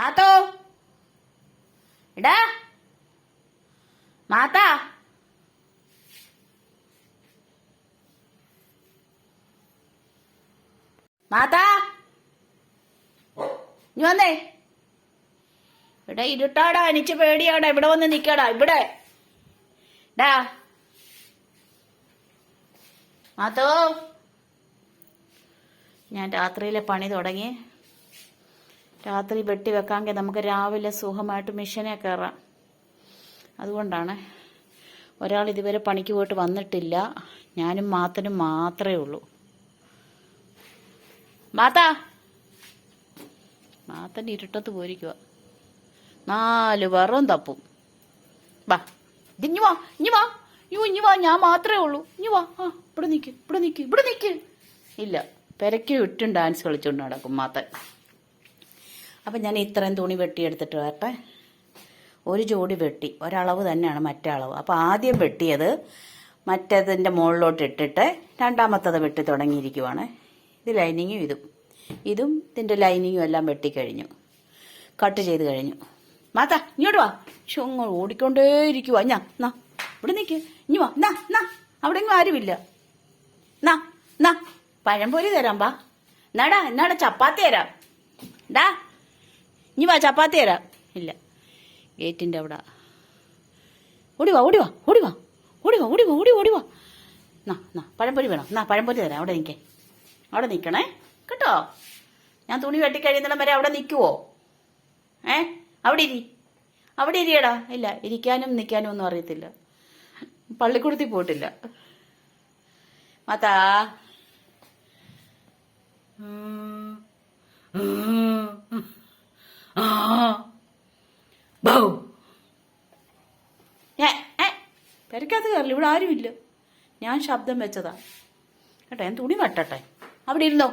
മാത്തോ? എടാ. മാതാ മാതാ നീ വന്നേ. ഇവിടെ ഇരുട്ടാടാ എനിക്ക് പേടിയാടാ. ഇവിടെ വന്ന് നിക്കടാ ഇവിടെ. ഡാ മാത്തോ. ഞാൻ രാത്രിയിലെ പണി തുടങ്ങി. രാത്രി വെട്ടി വെക്കാമെങ്കിൽ നമുക്ക് രാവിലെ സുഖമായിട്ട് മിഷനെ കയറാം. അതുകൊണ്ടാണ് ഒരാൾ ഇതുവരെ പണിക്ക് പോയിട്ട് വന്നിട്ടില്ല. ഞാനും മാത്തനും മാത്രമേ ഉള്ളൂ. മാതാ മാത്തന്റെ ഇരുട്ടത്ത് പോയിരിക്കുക നാല് വറും തപ്പും. വാ ഇതിഞ്ഞുവാ വാ ഇഞ്ഞു വാ. യോ ഞാൻ മാത്രമേ ഉള്ളൂ. ഇഞ്ഞു വാ ആ ഇവിടെ നിൽക്ക് ഇവിടെ നിൽക്ക് ഇവിടെ നിൽക്ക് ഇല്ല. പെരയ്ക്ക് വിട്ടും ഡാൻസ് കളിച്ചുകൊണ്ട് നടക്കും മാത്തൻ അപ്പം ഞാൻ ഇത്രയും തുണി വെട്ടിയെടുത്തിട്ട് വരട്ടെ. ഒരു ജോഡി വെട്ടി. ഒരളവ് തന്നെയാണ് മറ്റേ അളവ് അപ്പോൾ ആദ്യം വെട്ടിയത് മറ്റേതിന്റെ മുകളിലോട്ട് ഇട്ടിട്ട് രണ്ടാമത്തത് വെട്ടി തുടങ്ങിയിരിക്കുവാണ്. ഇത് ലൈനിങ്ങും ഇതും. ഇതും ഇതിന്റെ ലൈനിങ്ങും എല്ലാം വെട്ടിക്കഴിഞ്ഞു കട്ട് ചെയ്ത് കഴിഞ്ഞു. മാതാ ഇങ്ങോട്ട് വാ. ചുങ്ങ ഓടിക്കൊണ്ടേ ഇരിക്കുവാ ഞാ നാ. ഇവിടെ നിൽക്ക് ഇനി വാ. നാ നാ. അവിടെ എങ്ങും ആരുമില്ല. നാ നാ. പഴംപൊരി തരാം ബാ. എന്നാടാ എന്നാടാ ചപ്പാത്തി തരാം. ഡാ ഇനി വാ ചപ്പാത്തി തരാം. ഇല്ല. ഗേറ്റിന്റെ അവിടെ. ഓടിവാ ഓടിവാ ഓടിവാ ഓടിവാ ഓടിവാ ഓടി വാ ഓടി വാ ഓടി വാ, നാ നാ പഴംപൊരി വേണം. നാ പഴംപൊരി തരാം അവിടെ നിൽക്കേ. അവിടെ നിൽക്കണേ. കേട്ടോ? ഞാൻ തുണി വെട്ടിക്കഴിയുന്നിടം വരെ അവിടെ നിൽക്കുവോ? ഏ? അവിടെ ഇരി. അവിടെ ഇരിയടാ. ഇല്ല ഇരിക്കാനും നിൽക്കാനും ഒന്നും അറിയത്തില്ല. പള്ളിക്കൂടത്തിൽ പോയിട്ടില്ല. മാതാ പെരക്കകത്ത് കയറില്ല. ഇവിടെ ആരുമില്ല. ഞാൻ ശബ്ദം വെച്ചതാ. കേട്ടോ ഞാൻ തുണി വെട്ടട്ടെ. അവിടെ ഇരുന്നോ?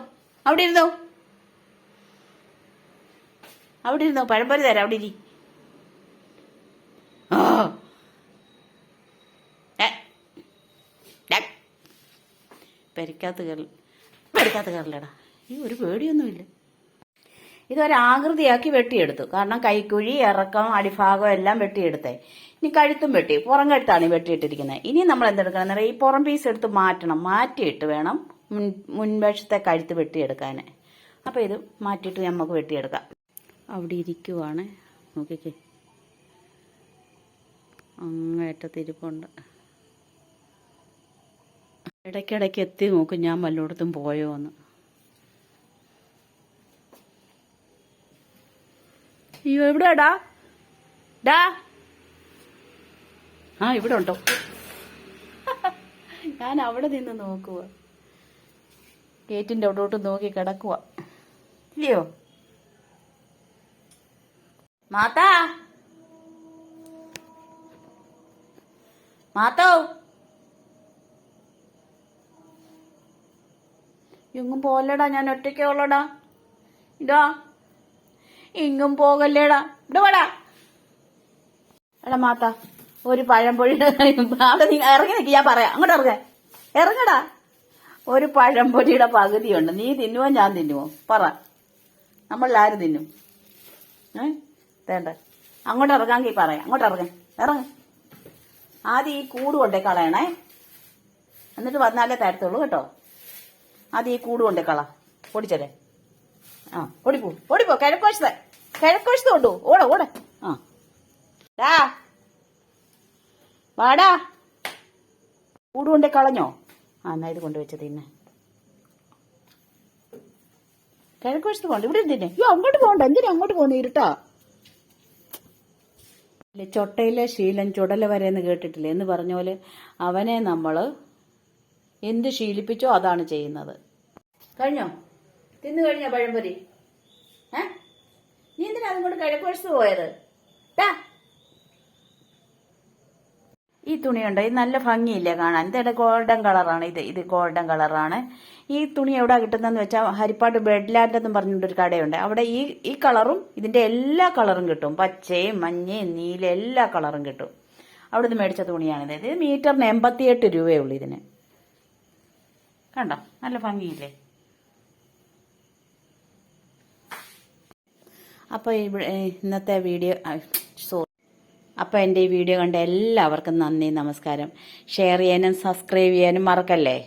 അവിടെ ഇരുന്നോ? അവിടെ ഇരുന്നോ? പഴംപൊരി തരാം അവിടെ ഇരി. പെരക്കകത്ത് കയറില്ല പെരക്കകത്ത് കയറില്ലടാ. ഈ ഒരു പേടിയൊന്നുമില്ല. ഇതൊരാകൃതിയാക്കി വെട്ടിയെടുത്തു. കാരണം കൈക്കുഴി ഇറക്കം അടിഭാഗം എല്ലാം വെട്ടിയെടുത്തേ. ഇനി കഴുത്തും വെട്ടി പുറം കഴുത്താണ് ഈ വെട്ടിയിട്ടിരിക്കുന്നത്. ഇനി നമ്മൾ എന്തെടുക്കണം ഈ പുറം പീസ് എടുത്ത് മാറ്റണം. മാറ്റിയിട്ട് വേണം മുൻ മുൻവശത്തെ കഴുത്ത് വെട്ടിയെടുക്കാൻ. അപ്പോൾ ഇത് മാറ്റിയിട്ട് നമുക്ക് വെട്ടിയെടുക്കാം. അവിടെ ഇരിക്കുവാണ്. നോക്കിക്കേ. അങ്ങേറ്റത്തിരിപ്പുണ്ട് ഇടയ്ക്കിടയ്ക്ക് എത്തി നോക്കും ഞാൻ വല്ലയിടത്തും പോയോ എന്ന് അയ്യോ എവിടെയാടാ? ഡാ. ആ ഇവിടെ ഉണ്ടോ? ഞാൻ അവിടെ നിന്ന് നോക്കുക ഗേറ്റിന്റെ അവിടോട്ട് നോക്കി കിടക്കുക ഇല്ലയോ? മാതാ. മാത്തോ എങ്ങും പോലടാ ഞാൻ ഒറ്റയ്ക്കേ ഉള്ളടാ. ഇതാ. എങ്ങും പോകല്ലേടാ. ഇവിടെ വാടാ. എടാ മാത്ത ഒരു പഴംപൊഴി അവിടെ നീ ഇറങ്ങി നിൽക്കി ഞാൻ പറയാം. അങ്ങോട്ട് ഇറങ്ങ. ഇറങ്ങടാ. ഒരു പഴംപൊരിയുടെ പകുതിയുണ്ട്. നീ തിന്നുവോ ഞാൻ തിന്നുവോ? പറ. നമ്മൾ ആര് തിന്നും. ഏ? തേണ്ട അങ്ങോട്ട് ഇറങ്ങാമെങ്കിൽ പറയാം. അങ്ങോട്ട് ഇറങ്ങ. ഇറങ്ങ. ആദ്യം ഈ കൂട് കൊണ്ടേ കളയണേ എന്നിട്ട് വന്നാലേ തരത്തുള്ളൂ കേട്ടോ? ആദ്യം ഈ കൂട് കൊണ്ടേ കള പൊടിച്ചല്ലേ ആ ഓടിപ്പോ ഓടിപ്പോ കിഴക്കോശത്ത് കിഴക്കോശത്ത് കൊണ്ടു ഓട ഓട. ആ. വാടാ. കൂടുകൊണ്ട് കളഞ്ഞോ? ആ എന്നാ ഇത് കൊണ്ടുവച്ച തിന്നെ കിഴക്കുവശത്ത് പോണ്ട. ഇവിടെ തിന്നെ അയ്യോ അങ്ങോട്ട് പോകണ്ട എന്തിനാ അങ്ങോട്ട് പോകുന്നു ഇരുട്ടാ? ചൊട്ടയിലെ ശീലം ചുടല വരെ എന്ന് കേട്ടിട്ടില്ലേ? എന്ന് പറഞ്ഞ പോലെ അവനെ നമ്മൾ എന്ത് ശീലിപ്പിച്ചോ അതാണ് ചെയ്യുന്നത്. കഴിഞ്ഞോ? തിന്നു കഴിഞ്ഞ പഴംപൊരി? നീ എന്തിനാ അതും കൊണ്ട് കിഴക്കുവശത്ത് പോയത്? ടാ. ഈ തുണിയുണ്ട് ഇത് നല്ല ഭംഗിയില്ലേ കാണാൻ? ഇതേടെ ഗോൾഡൻ കളറാണ് ഇത്. ഇത് ഗോൾഡൻ കളറാണ്. ഈ തുണി എവിടെ കിട്ടുന്നതെന്ന് വെച്ചാൽ ഹരിപ്പാട്ട് ബെഡ്ലാൻഡ് എന്ന് പറഞ്ഞിട്ടൊരു കടയുണ്ട്. അവിടെ ഈ ഈ കളറും ഇതിന്റെ എല്ലാ കളറും കിട്ടും. പച്ചയും മഞ്ഞയും നീല എല്ലാ കളറും കിട്ടും. അവിടെ നിന്ന് മേടിച്ച തുണിയാണിത്. ഇത് മീറ്ററിന് എൺപത്തിയെട്ട് രൂപയേ ഉള്ളൂ ഇതിന്. കണ്ടോ? നല്ല ഭംഗിയില്ലേ? അപ്പോൾ ഇന്നത്തെ വീഡിയോ സോറി. അപ്പോൾ എന്റെ ഈ വീഡിയോ കണ്ട എല്ലാവർക്കും നന്ദി നമസ്കാരം. ഷെയർ ചെയ്യാനും സബ്സ്ക്രൈബ് ചെയ്യാനും മറക്കല്ലേ?